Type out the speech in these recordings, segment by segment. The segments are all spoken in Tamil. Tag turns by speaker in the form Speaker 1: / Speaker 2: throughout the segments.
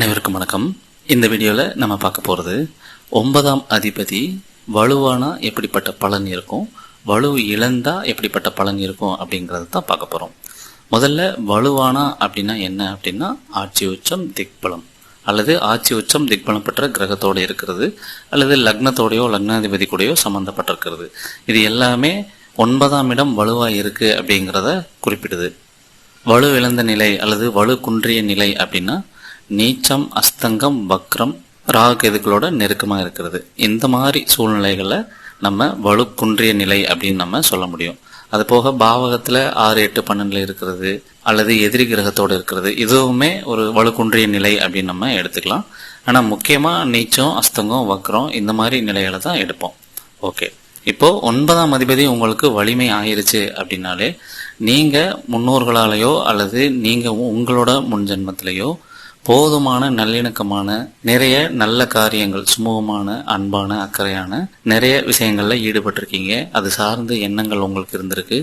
Speaker 1: அனைவருக்கும் வணக்கம். இந்த வீடியோவில் நம்ம பார்க்க போகிறது ஒன்பதாம் அதிபதி வலுவானா எப்படிப்பட்ட பலன் இருக்கும் வலு இழந்தால் எப்படிப்பட்ட பலன் இருக்கும் அப்படிங்கிறது தான் பார்க்க போகிறோம் முதல்ல வலுவானா அப்படின்னா என்ன அப்படின்னா ஆட்சி உச்சம் திக்பலம். அல்லது ஆட்சி உச்சம் திக்பலம் பெற்ற கிரகத்தோடு இருக்கிறது அல்லது லக்னத்தோடையோ லக்னாதிபதி கூடயோ சம்மந்தப்பட்டிருக்கிறது இது எல்லாமே ஒன்பதாம் இடம் வலுவாக இருக்குது அப்படிங்கிறத குறிப்பிடுது. வலு இழந்த நிலை அல்லது வலு குன்றிய நிலை அப்படின்னா நீச்சம் அஸ்தங்கம் வக்ரம் ராகுகேதுக்களோட நெருக்கமாக இருக்கிறது. இந்த மாதிரி சூழ்நிலைகளை நம்ம வலுக்குன்றிய நிலை அப்படின்னு நம்ம சொல்ல முடியும். அது போக பாவகத்தில் ஆறு எட்டு பன்னெண்டில் இருக்கிறது அல்லது எதிரி கிரகத்தோடு இருக்கிறது இதுவுமே ஒரு வலுக்குன்றிய நிலை அப்படின்னு நம்ம எடுத்துக்கலாம். ஆனால் முக்கியமாக நீச்சம் அஸ்தங்கம் வக்ரம் இந்த மாதிரி நிலைகளை தான் எடுப்போம். ஓகே. இப்போ ஒன்பதாம் அதிபதி உங்களுக்கு வலிமை ஆயிருச்சு அப்படின்னாலே நீங்கள் முன்னோர்களாலேயோ அல்லது நீங்கள் உங்களோட முன்ஜென்மத்திலேயோ போதுமான நல்லிணக்கமான நிறைய நல்ல காரியங்கள் சுமூகமான அன்பான அக்கறையான நிறைய விஷயங்கள்ல ஈடுபட்டிருக்கீங்க. அது சார்ந்த எண்ணங்கள் உங்களுக்கு இருந்திருக்கு.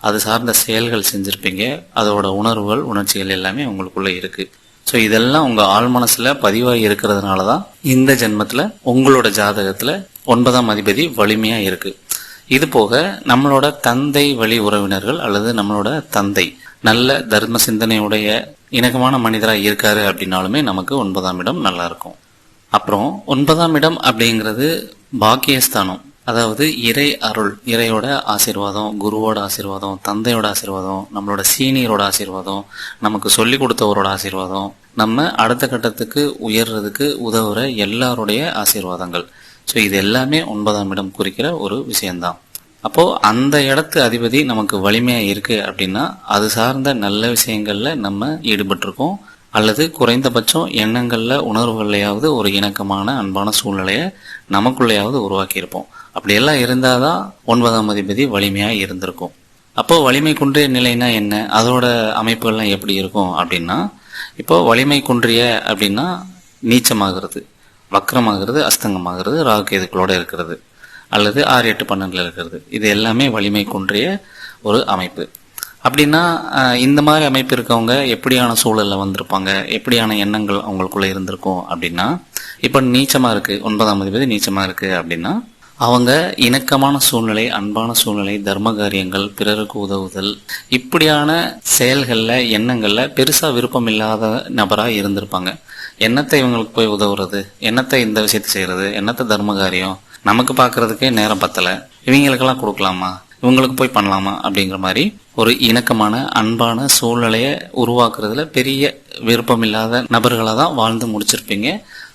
Speaker 1: அது சார்ந்த செயல்கள் செஞ்சிருப்பீங்க. அதோட உணர்வுகள் உணர்ச்சிகள் எல்லாமே உங்களுக்குள்ள இருக்கு. ஸோ இதெல்லாம் உங்க ஆழ் மனசுல பதிவாகி இருக்கிறதுனால தான் இந்த ஜென்மத்துல உங்களோட ஜாதகத்துல ஒன்பதாம் அதிபதி வலிமையா இருக்கு. இது போக நம்மளோட தந்தை வழி உறவினர்கள் அல்லது நம்மளோட தந்தை. நல்ல தர்ம சிந்தனையுடைய இணக்கமான மனிதராக இருக்காரு அப்படின்னாலுமே நமக்கு ஒன்பதாம் இடம் நல்லா இருக்கும் அப்புறம் ஒன்பதாம் இடம் அப்படிங்கிறது பாக்கியஸ்தானம். அதாவது இறை அருள் இறையோட ஆசீர்வாதம் குருவோட ஆசீர்வாதம் தந்தையோட ஆசீர்வாதம் நம்மளோட சீனியரோட ஆசீர்வாதம் நமக்கு சொல்லி கொடுத்தவரோட ஆசீர்வாதம் நம்ம அடுத்த கட்டத்துக்கு உயர்றதுக்கு உதவுற எல்லாருடைய ஆசீர்வாதங்கள். ஸோ இது எல்லாமே ஒன்பதாம் இடம் குறிக்கிற ஒரு விஷயம்தான். அப்போ அந்த இடத்து அதிபதி நமக்கு வலிமையா இருக்கு அப்படின்னா அது சார்ந்த நல்ல விஷயங்கள்ல நம்ம ஈடுபட்டிருக்கோம். அல்லது குறைந்தபட்சம் எண்ணங்கள்ல உணர்வுகள்லையாவது ஒரு இணக்கமான அன்பான சூழ்நிலையை நமக்குள்ளேயாவது உருவாக்கியிருப்போம். அப்படியெல்லாம் இருந்தாதான் ஒன்பதாம் அதிபதி வலிமையா இருந்திருக்கும். அப்போ வலிமை குன்றிய நிலைனா என்ன? அதோட அமைப்புகள்லாம் எப்படி இருக்கும் அப்படின்னா இப்போ வலிமை குன்றிய அப்படின்னா நீச்சமாகிறது வக்கரமாகிறது அஸ்தங்கமாகிறது ராகுகேதுக்களோட இருக்கிறது. அல்லது ஆறு எட்டு பன்னெண்டில் இருக்கிறது. இது எல்லாமே வலிமை குன்றிய ஒரு அமைப்பு. அப்படின்னா இந்த மாதிரி அமைப்பு இருக்கவங்க எப்படியான சூழலில் வந்திருப்பாங்க? எப்படியான எண்ணங்கள் அவங்களுக்குள்ளே இருந்திருக்கும் அப்படின்னா இப்போ நீச்சமாக இருக்குது ஒன்பதாம் அதிபதி நீச்சமாக இருக்குது அப்படின்னா அவங்க இணக்கமான சூழ்நிலை அன்பான சூழ்நிலை தர்ம காரியங்கள் பிறருக்கு உதவுதல் இப்படியான செயல்களில் எண்ணங்களில் பெருசாக விருப்பம் இல்லாத நபராக இருந்திருப்பாங்க. என்னத்தை இவங்களுக்கு போய் உதவுறது? என்னத்தை இந்த விஷயத்தை செய்கிறது என்னத்தை தர்ம காரியம் நமக்கு பார்க்கறதுக்கே நேரம் பத்தலை. இவங்களுக்கெல்லாம் கொடுக்கலாமா? இவங்களுக்கு போய் பண்ணலாமா? அப்படிங்கிற மாதிரி ஒரு இணக்கமான அன்பான சூழ்நிலையை உருவாக்குறதுல பெரிய விருப்பம் இல்லாத நபர்களாக தான் வாழ்ந்து முடிச்சிருப்பீங்க.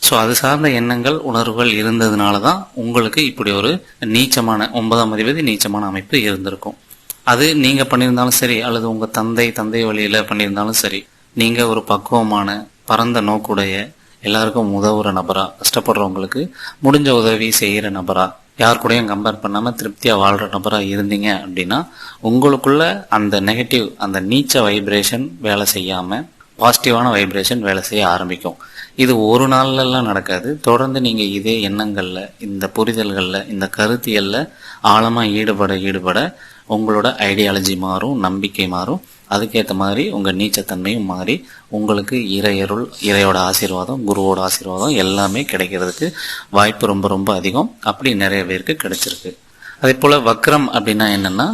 Speaker 1: ஸோ அது சார்ந்த எண்ணங்கள் உணர்வுகள் இருந்ததுனால தான் உங்களுக்கு இப்படி ஒரு நீச்சமான ஒன்பதாம் அதிபதி நீச்சமான அமைப்பு இருந்திருக்கும். அது நீங்கள் பண்ணியிருந்தாலும் சரி அல்லது உங்கள் தந்தை தந்தை வழியில் பண்ணியிருந்தாலும் சரி நீங்கள் ஒரு பக்குவமான பரந்த நோக்குடைய எல்லாருக்கும் உதவுற நபரா கஷ்டப்படுறவங்களுக்கு முடிஞ்ச உதவி செய்கிற நபரா யார் கூடயும் கம்பேர் பண்ணாமல் திருப்தியாக வாழ்கிற நபராக இருந்தீங்க அப்படின்னா உங்களுக்குள்ள அந்த நெகட்டிவ் அந்த நீச்ச வைப்ரேஷன் வேலை செய்யாமல் பாசிட்டிவான வைப்ரேஷன் வேலை செய்ய ஆரம்பிக்கும். இது ஒரு நாள்லலாம் நடக்காது. தொடர்ந்து நீங்கள் இதே எண்ணங்களில் இந்த புரிதல்களில் இந்த கருத்தியல்ல ஆழமாக ஈடுபட ஈடுபட உங்களோட ஐடியாலஜி மாறும் நம்பிக்கை மாறும். அதுக்கேற்ற மாதிரி உங்கள் நீச்சத்தன்மையும் மாறி உங்களுக்கு இறையருள் இறையோட ஆசீர்வாதம் குருவோட ஆசீர்வாதம் எல்லாமே கிடைக்கிறதுக்கு வாய்ப்பு ரொம்ப ரொம்ப அதிகம். அப்படி நிறைய பேருக்கு கிடைச்சிருக்கு. அதே போல் வக்ரம் அப்படின்னா என்னென்னா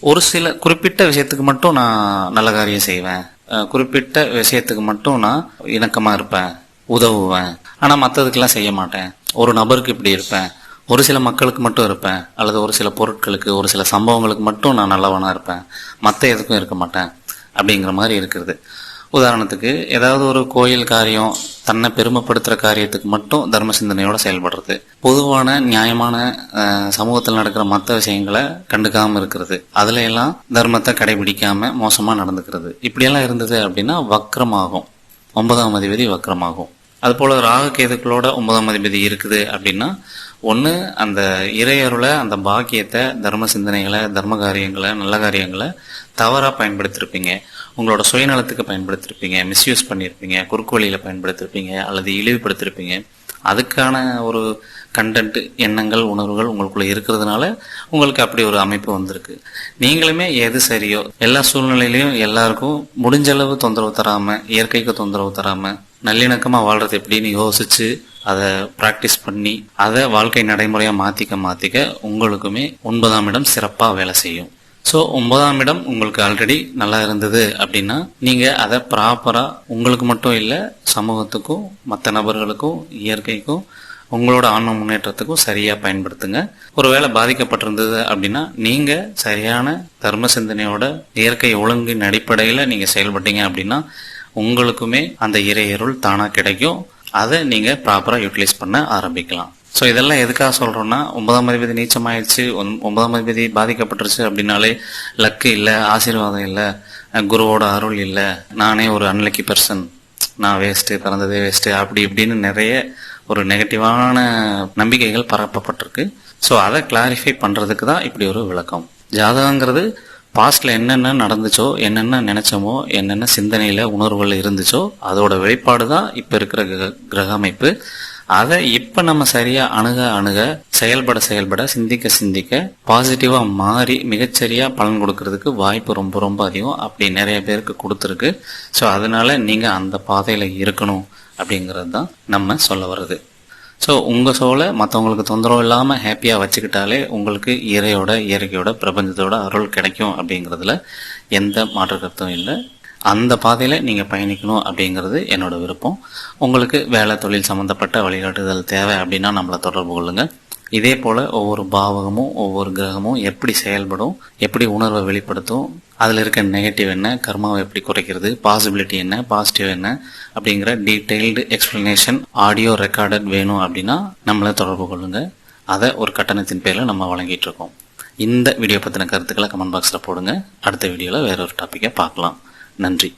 Speaker 1: ஒரு சில குறிப்பிட்ட விஷயத்துக்கு மட்டும் நான் நல்ல காரியம் செய்வேன். குறிப்பிட்ட விஷயத்துக்கு மட்டும் நான் இணக்கமாக இருப்பேன் உதவுவேன். ஆனால் மற்றதுக்கெல்லாம் செய்ய மாட்டேன். ஒரு நபருக்கு இப்படி இருப்பேன். ஒரு சில மக்களுக்கு மட்டும் இருப்பேன். அல்லது ஒரு சில பொருட்களுக்கு ஒரு சில சம்பவங்களுக்கு மட்டும் நான் நல்லவனாக இருப்பேன். மற்ற எதுக்கும் இருக்க மாட்டேன். அப்படிங்கிற மாதிரி இருக்கிறது. உதாரணத்துக்கு ஏதாவது ஒரு கோயில் காரியம் தன்னை பெருமைப்படுத்துற காரியத்துக்கு மட்டும் தர்ம சிந்தனையோட செயல்படுறது. பொதுவான நியாயமான சமூகத்தில் நடக்கிற மற்ற விஷயங்களை கண்டுக்காம இருக்கிறது. அதுல எல்லாம் தர்மத்தை கடைபிடிக்காம மோசமா நடந்துக்கிறது. இப்படியெல்லாம் இருந்தது அப்படின்னா வக்ரமாகும். ஒன்பதாம் அதிபதி வக்ரமாகும். அதுபோல் ராகு கேதுக்களோட ஒன்பதாம் அதிபதி இருக்குது அப்படின்னா ஒன்று அந்த இறையருளை அந்த பாக்கியத்தை தர்ம சிந்தனைகளை தர்ம காரியங்களை நல்ல காரியங்களை தவறாக பயன்படுத்தியிருப்பீங்க உங்களோட சுயநலத்துக்கு பயன்படுத்திருப்பீங்க மிஸ்யூஸ் பண்ணியிருப்பீங்க குறுக்கு வழியில் பயன்படுத்திருப்பீங்க அல்லது இழிவுபடுத்தியிருப்பீங்க அதுக்கான ஒரு கண்டென்ட் எண்ணங்கள் உணர்வுகள் உங்களுக்குள்ள இருக்கிறதுனால உங்களுக்கு அப்படி ஒரு அமைப்பு வந்திருக்கு. நீங்களுமே எது சரியோ எல்லா சூழ்நிலையிலையும் எல்லாருக்கும் முடிஞ்ச அளவு தொந்தரவு தராம இயற்கைக்கு தொந்தரவு தராம நல்லிணக்கமாக வாழ்றது எப்படின்னு யோசிச்சு அதை ப்ராக்டிஸ் பண்ணி அதை வாழ்க்கை நடைமுறையாக மாற்றிக்க மாற்றிக்க உங்களுக்குமே ஒன்பதாம் இடம் சிறப்பாக வேலை செய்யும். ஸோ ஒன்பதாம் இடம் உங்களுக்கு ஆல்ரெடி நல்லா இருந்தது அப்படின்னா நீங்கள் அதை ப்ராப்பராக உங்களுக்கு மட்டும் இல்லை சமூகத்துக்கும் மற்ற நபர்களுக்கும் இயற்கைக்கும் உங்களோட ஆன்ம முன்னேற்றத்துக்கும் சரியாக பயன்படுத்துங்க. ஒருவேளை பாதிக்கப்பட்டிருந்தது அப்படின்னா நீங்கள் சரியான தர்ம சிந்தனையோட இயற்கை ஒழுங்கின் அடிப்படையில் நீங்கள் செயல்பட்டீங்க அப்படின்னா உங்களுக்குமே அந்த இறையருள் தானாக கிடைக்கும். அதை நீங்கள் ப்ராப்பராக யூட்டிலைஸ் பண்ண ஆரம்பிக்கலாம். ஸோ இதெல்லாம் எதுக்காக சொல்கிறோன்னா ஒன்பதாம் அதிபதி நீச்சமாயிடுச்சு ஒன்- ஒன்பதாம் அதிபதி பாதிக்கப்பட்டுருச்சு அப்படின்னாலே லக்கு இல்லை ஆசீர்வாதம் இல்லை குருவோட அருள் இல்லை நானே ஒரு அன்லக்கி பர்சன் நான் வேஸ்ட்டு பிறந்ததே வேஸ்ட்டு அப்படி இப்படின்னு நிறைய ஒரு நெகட்டிவான நம்பிக்கைகள் பரப்பப்பட்டிருக்கு. ஸோ அதை கிளாரிஃபை பண்ணுறதுக்கு தான் இப்படி ஒரு விளக்கம். ஜாதகங்கிறது பாஸ்டில் என்னென்ன நடந்துச்சோ என்னென்ன நினைச்சோமோ என்னென்ன சிந்தனையில் உணர்வுகள் இருந்துச்சோ அதோட வெளிப்பாடு தான் இப்போ இருக்கிற கிரக- கிரக அமைப்பு. அதை இப்ப நம்ம சரியா அணுக அணுக செயல்பட செயல்பட சிந்திக்க சிந்திக்க பாசிட்டிவா மாறி மிகச்சரியா பலன் கொடுக்கறதுக்கு வாய்ப்பு ரொம்ப ரொம்ப அதிகம். அப்படி நிறைய பேருக்கு கொடுத்துருக்கு. ஸோ அதனால நீங்க அந்த பாதையில இருக்கணும் அப்படிங்கிறது தான் நம்ம சொல்ல வர்றது. ஸோ உங்கள் சோலை மற்றவங்களுக்கு தொந்தரவு இல்லாமல் ஹாப்பியாக வச்சுக்கிட்டாலே உங்களுக்கு இறையோட இயற்கையோட பிரபஞ்சத்தோட அருள் கிடைக்கும் அப்படிங்கிறதுல எந்த மாற்று கருத்தும் இல்லை. அந்த பாதையில் நீங்கள் பயணிக்கணும் அப்படிங்கிறது என்னோட விருப்பம். உங்களுக்கு வேலை தொழில் சம்மந்தப்பட்ட வழிகாட்டுதல் தேவை அப்படின்னா நம்மளை தொடர்பு கொள்ளுங்கள் இதே போல் ஒவ்வொரு பாவகமும் ஒவ்வொரு கிரகமும் எப்படி செயல்படும் எப்படி உணர்வை வெளிப்படுத்தும் அதில் இருக்க நெகட்டிவ் என்ன கர்மாவை எப்படி குறைக்கிறது பாசிபிலிட்டி என்ன பாசிட்டிவ் என்ன அப்படிங்கிற டீட்டெயில்டு எக்ஸ்பிளனேஷன் ஆடியோ ரெக்கார்டட் வேணும் அப்படின்னா நம்மளை தொடர்பு கொள்ளுங்கள் அதை ஒரு கட்டணத்தின் பேரில் நம்ம வழங்கிட்டு இருக்கோம். இந்த வீடியோ பற்றின கருத்துக்களை கமெண்ட் பாக்ஸில் போடுங்க. அடுத்த வீடியோவில் வேற ஒரு டாப்பிக்கை பார்க்கலாம். நன்றி.